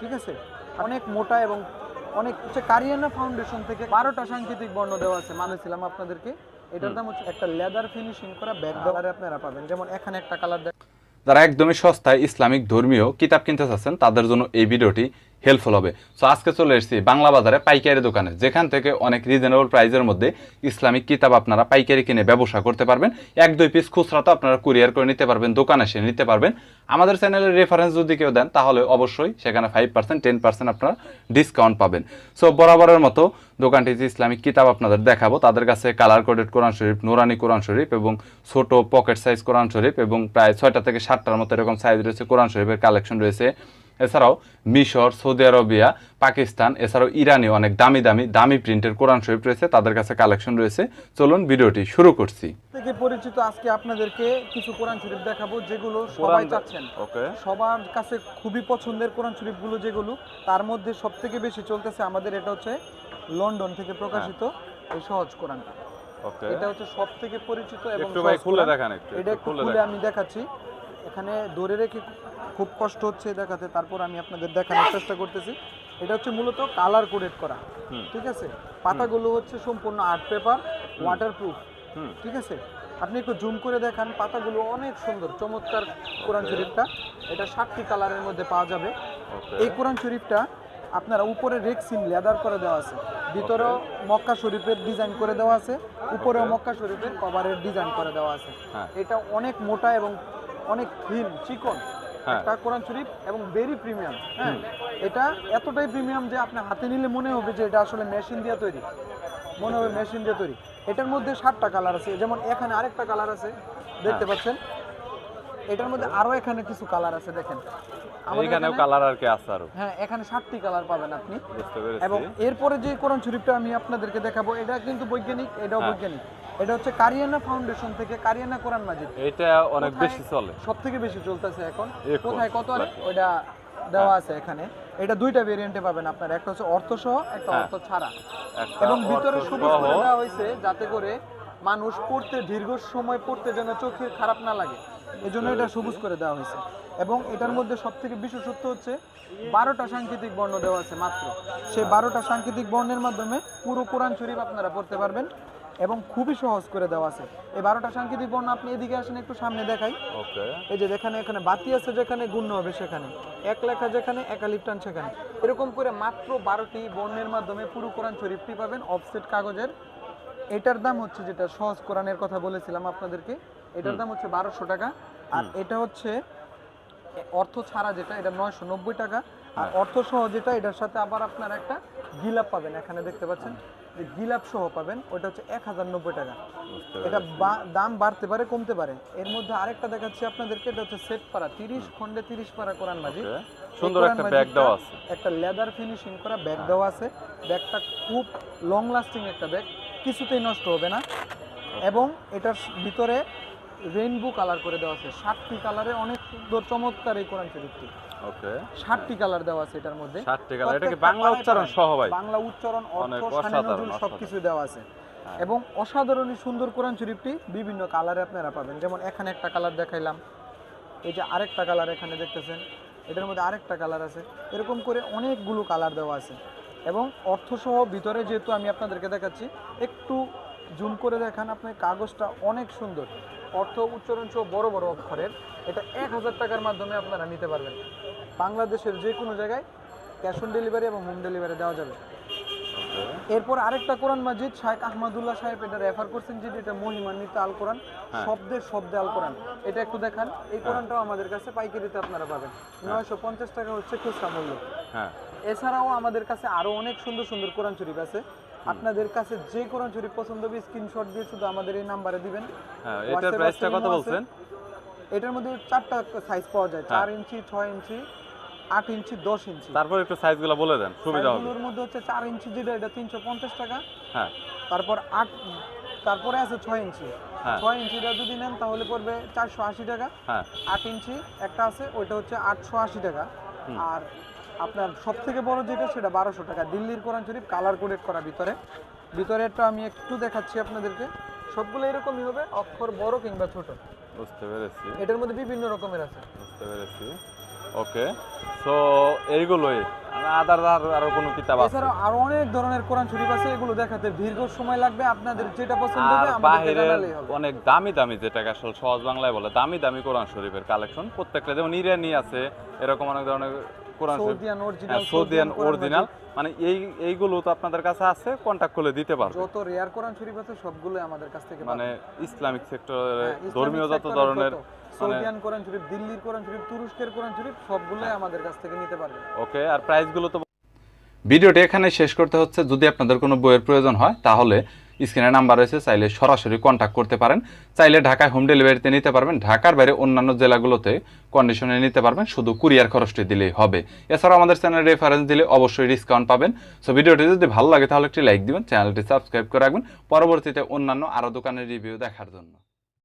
ঠিক আছে? অনেক মোটা এবং অনেক হচ্ছে কারিয়ানা ফাউন্ডেশন থেকে বারোটা সাংকেতিক বর্ণ দেওয়া আছে মানেছিলাম আপনাদেরকে। এটার দাম হচ্ছে একটা লেদার ফিনিশিং করা ব্যাগ কালারে আপনারা পাবেন। যেমন এখানে একটা কালার যারা একদমই সস্তায় ইসলামিক ধর্মীয় কিতাব কিনতে চাচ্ছেন তাদের জন্য এই ভিডিওটি হেল্পফুল হবে। সো আজকে চলে এসেছি বাংলা বাজারে পাইকারি দোকানে। যেখান থেকে অনেক রিজনেবল প্রাইসের মধ্যে ইসলামিক কিতাব আপনারা পাইকারি কিনে ব্যবসা করতে পারবেন। এক, দুই পিস খুচরা তো আপনারা কুরিয়ার করে নিতে পারবেন, দোকানে এসে নিতে পারবেন। আমাদের চ্যানেলের রেফারেন্স যদি কেউ দেন, তাহলে অবশ্যই সেখানে ফাইভ পার্সেন্ট টেন পার্সেন্ট আপনারা ডিসকাউন্ট পাবেন। সো বরাবরের মতো দোকানটি যে ইসলামিক কিতাব আপনাদের দেখাবো, তাদের কাছে কালার কোডেড কোরআন শরীফ, নুরানি কোরআন শরীফ এবং ছোট পকেট সাইজ কোরআন শরীফ এবং প্রায় ছয়টা থেকে সাতটার মতো এরকম সাইজ রয়েছে কোরআন শরীফের কালেকশন রয়েছে। এছাড়াও মিশর সৌদি আরবিয়া পাকিস্তান এছাড়াও ইরানি অনেক দামি দামি দামি প্রিন্টের কোরআন শরীফ রয়েছে তাদের কাছে কালেকশন রয়েছে। চলুন ভিডিওটি শুরু করছি। থেকে পরিচিত আজকে আপনাদেরকে কিছু কোরআন শরীফ দেখাবো যেগুলো সবাই চাচ্ছেন। সবার কাছে খুবই পছন্দের কোরআন শরীফগুলো যেগুলো তার মধ্যে সব থেকে বেশি চলতেছে আমাদের এটা হচ্ছে লন্ডন থেকে প্রকাশিত এই সহজ কোরআনটা। ওকে। এটা হচ্ছে সব থেকে পরিচিত এবং খুলে দেখান একটু এটা খুলে আমি দেখাচ্ছি। এখানে ধরে রেখে খুব কষ্ট হচ্ছে দেখাতে তারপর আমি আপনাদের দেখানোর চেষ্টা করতেছি। এটা হচ্ছে মূলত কালার কোডেড করা ঠিক আছে? পাতাগুলো হচ্ছে সম্পূর্ণ আর্ট পেপার ওয়াটারপ্রুফ ঠিক আছে? আপনি একটু জুম করে দেখান পাতাগুলো অনেক সুন্দর চমৎকার কোরআন শরীফটা। এটা সাতটি কালারের মধ্যে পাওয়া যাবে। এই কোরআন শরীফটা আপনারা উপরে রেক্সিন লেদার করে দেওয়া আছে। ভিতরেও মক্কা শরীফের ডিজাইন করে দেওয়া আছে উপরেও মক্কা শরীফের কভারের ডিজাইন করে দেওয়া আছে। হ্যাঁ। এটা অনেক মোটা এবং অনেক থিন চিকন। একটা কোরআন শরীফ এবং ভেরি প্রিমিয়াম হ্যাঁ। এটা এতটাই প্রিমিয়াম যে আপনি হাতে নিলে মনে হবে যে এটা আসলে মেশিন দিয়ে তৈরি। মনে হবে মেশিন দিয়ে তৈরি। এটার মধ্যে সাতটা কালার আছে যেমন এখানে আরেকটা কালার আছে দেখতে হ্যাঁ। পাচ্ছেন? এটার মধ্যে আরও এখানে কিছু কালার আছে দেখেন। আমাদের এইখানেও এখানে- কালার আর কি আছে আরও। হ্যাঁ এখানে সাতটি কালার পাবেন আপনি। বুঝতে এবং এরপরে যে কোরআন শরীফটা আমি আপনাদেরকে দেখাবো এটা কিন্তু বৈজ্ঞানিক এটাও হ্যাঁ। বৈজ্ঞানিক। এটা হচ্ছে কারিয়ানা ফাউন্ডেশন থেকে কারিয়ানা কোরআন মাজিদ। এটা অনেক বেশি চলে। সব থেকে বেশি চলতেছে এখন? কোথায়? কত আরে? বাকি। দেওয়া আছে এখানে। এটা দুইটা ভেরিয়েন্টে পাবেন আপনার। একটা হচ্ছে অর্থ সহ একটা হ্যাঁ। অর্থ ছাড়া। এবং ভিতরে সবুজ সহ দেওয়া হয়েছে যাতে করে মানুষ পড়তে দীর্ঘ সময় পড়তে যেন চোখের খারাপ না লাগে। এই জন্য এটা সবুজ করে দেওয়া হয়েছে। এবং এটার মধ্যে সব থেকে বিশেষত্ব হচ্ছে বারোটা সাংকেতিক বর্ণ দেওয়া আছে মাত্র। সেই বারোটা সাংকেতিক বর্ণের মাধ্যমে পুরো কোরআন শরীফ আপনারা পড়তে পারবেন এবং খুবই সহজ করে দেওয়া আছে। এই বারোটা সাংকেতিক বর্ণ আপনি এদিকে আসেন একটু সামনে দেখাই। এই যে যেখানে এখানে বাতি আছে যেখানে গুণ্য হবে সেখানে। এক লেখা যেখানে একালিপ্টান সেখানে। এরকম করে মাত্র বারোটি বর্ণের মাধ্যমে পুরো কোরআন শরীফটি পাবেন। অফসেট কাগজের এটার দাম হচ্ছে যেটা সহজ কোরআনের কথা বলেছিলাম আপনাদেরকে এটার দাম হচ্ছে বারোশো টাকা আর এটা হচ্ছে অর্থ ছাড়া যেটা এটা নয়শো নব্বই টাকা আর অর্থ সহ যেটা এটার সাথে আবার আপনার একটা গিলাপ পাবেন এখানে দেখতে পাচ্ছেন যে গিলাপ সহ পাবেন ওটা হচ্ছে এক হাজার নব্বই টাকা। এটা দাম বাড়তে পারে কমতে পারে। এর মধ্যে আরেকটা দেখাচ্ছি আপনাদেরকে এটা হচ্ছে সেট পারা তিরিশ খন্ডে তিরিশ পারা কোরআন ওকে। সুন্দর একটা ব্যাগ দেওয়া আছে। একটা লেদার ফিনিশিং করা ব্যাগ দেওয়া আছে। ব্যাগটা খুব লং লাস্টিং একটা ব্যাগ কিছুতেই নষ্ট হবে না। এবং এটার ভিতরে রেইনবো কালার করে দেওয়া আছে। সাতটি কালারে অনেক সুন্দর চমৎকার এই কোরআন শরীফটি। ওকে। সাতটি কালার দেওয়া আছে এটার মধ্যে। ষাট টাকা এটা কি বাংলা উচ্চারণ সহ ভাই? বাংলা উচ্চারণ অর্থ সানে অসাধারণ, নজরুল সবকিছু দেওয়া আছে। হ্যাঁ। এবং অসাধারণই সুন্দর কোরআন শরীফটি বিভিন্ন কালারে আপনারা পাবেন। যেমন এখানে একটা কালার দেখাইলাম। এই যে আরেকটা কালার এখানে দেখতেছেন। এটার মধ্যে আরেকটা কালার আছে। এরকম করে অনেকগুলো কালার দেওয়া আছে। এবং অর্থসহ ভিতরে যেহেতু আমি আপনাদেরকে দেখাচ্ছি, একটু জুম করে দেখান আপনার কাগজটা অনেক সুন্দর। অর্থ উচ্চারণ সহ বড় বড় অক্ষরের, এটা এক হাজার টাকার মাধ্যমে আপনারা নিতে পারবেন। বাংলাদেশের যে কোনো জায়গায় ক্যাশ অন ডেলিভারি এবং হোম ডেলিভারি দেওয়া যাবে। এরপর আরেকটা কোরআন মাজিদ শাহেখ আহমদুল্লাহ সাহেব এটা রেফার করছেন যে এটা মহিমান্বিত আল কোরআন হ্যাঁ। শব্দের শব্দে আল কোরআন। এটা একটু দেখান এই কোরআনটাও আমাদের কাছে পাইকারিতে আপনারা পাবেন। নয়শো পঞ্চাশ টাকা হচ্ছে খুচরা মূল্য। হ্যাঁ। এছাড়াও আমাদের কাছে আরও অনেক সুন্দর সুন্দর কোরআন শরীফ আছে। আপনাদের কাছে যে কোরআন শরীফ পছন্দ হবে স্ক্রিনশট দিয়ে শুধু আমাদের এই নাম্বারে দিবেন। হ্যাঁ এটার প্রাইসটা কত বলছেন? এটার মধ্যে চারটা সাইজ পাওয়া যায় হ্যাঁ। চার ইঞ্চি ছয় ইঞ্চি। আট ইঞ্চি দশ ইঞ্চি। তারপর একটু সাইজগুলো বলে দেন সুবিধা হবে। মধ্যে হচ্ছে চার ইঞ্চি যেটা এটা তিনশো পঞ্চাশ টাকা। হ্যাঁ। তারপর আট তারপরে আছে ছয় ইঞ্চি। হ্যাঁ। ছয় ইঞ্চিটা যদি নেন তাহলে পড়বে চারশো আশি টাকা। হ্যাঁ। আট ইঞ্চি একটা আছে ওইটা হচ্ছে আটশো আশি টাকা। আর আপনার সব থেকে বড় যেটা সেটা বারোশো টাকা। দিল্লির কোরআন শরীফ কালার কোডেড করা ভিতরে। ভিতরে ভিতরেরটা আমি একটু দেখাচ্ছি আপনাদেরকে। সবগুলো এরকমই হবে অক্ষর বড় কিংবা ছোট। বুঝতে পেরেছি। এটার মধ্যে বিভিন্ন রকমের আছে। বুঝতে পেরেছি। ওকে সো এইগুলোই। আদার আর আরও কোনো কিতাব আছে? এছাড়াও আরও অনেক ধরনের কোরআন শরীফ আছে এগুলো দেখাতে দীর্ঘ সময় লাগবে আপনাদের যেটা পছন্দ হবে বাহিরের অনেক দামি দামি যেটাকে আসলে সহজ বাংলায় বলে দামি দামি কোরআন শরীফের কালেকশন প্রত্যেকটা যেমন ইরানি আছে এরকম অনেক ধরনের কোরআন সৌদিয়ান অরিজিনাল হ্যাঁ, মানে এই এইগুলো তো আপনাদের কাছে আছে কন্টাক্ট করলে দিতে পারবে। যত রেয়ার কোরআন শরীফ আছে সবগুলোই আমাদের কাছ থেকে মানে ইসলামিক সেক্টরে হ্যাঁ, ধর্মীয় যত ধরনের সৌদিয়ান কোরআন শরীফ দিল্লির কোরআন শরীফ তুরস্কের কোরআন শরীফ সবগুলোই আমাদের কাছ থেকে নিতে পারবেন ওকে আর প্রাইসগুলো তো ভিডিওটি এখানে শেষ করতে হচ্ছে। যদি আপনাদের কোনো বইয়ের প্রয়োজন হয় তাহলে স্ক্রিনে নাম্বার রয়েছে চাইলে সরাসরি কন্ট্যাক্ট করতে পারেন। চাইলে ঢাকায় হোম ডেলিভারিতে নিতে পারবেন। ঢাকার বাইরে অন্যান্য জেলাগুলোতে কন্ডিশনে নিতে পারবেন। শুধু কুরিয়ার খরচটি দিলেই হবে। এছাড়াও আমাদের চ্যানেল রেফারেন্স দিলে অবশ্যই ডিসকাউন্ট পাবেন। সো ভিডিওটি যদি ভালো লাগে তাহলে একটি লাইক দিবেন চ্যানেলটি সাবস্ক্রাইব করে রাখবেন। পরবর্তীতে অন্যান্য আরও দোকানের রিভিউ দেখার জন্য।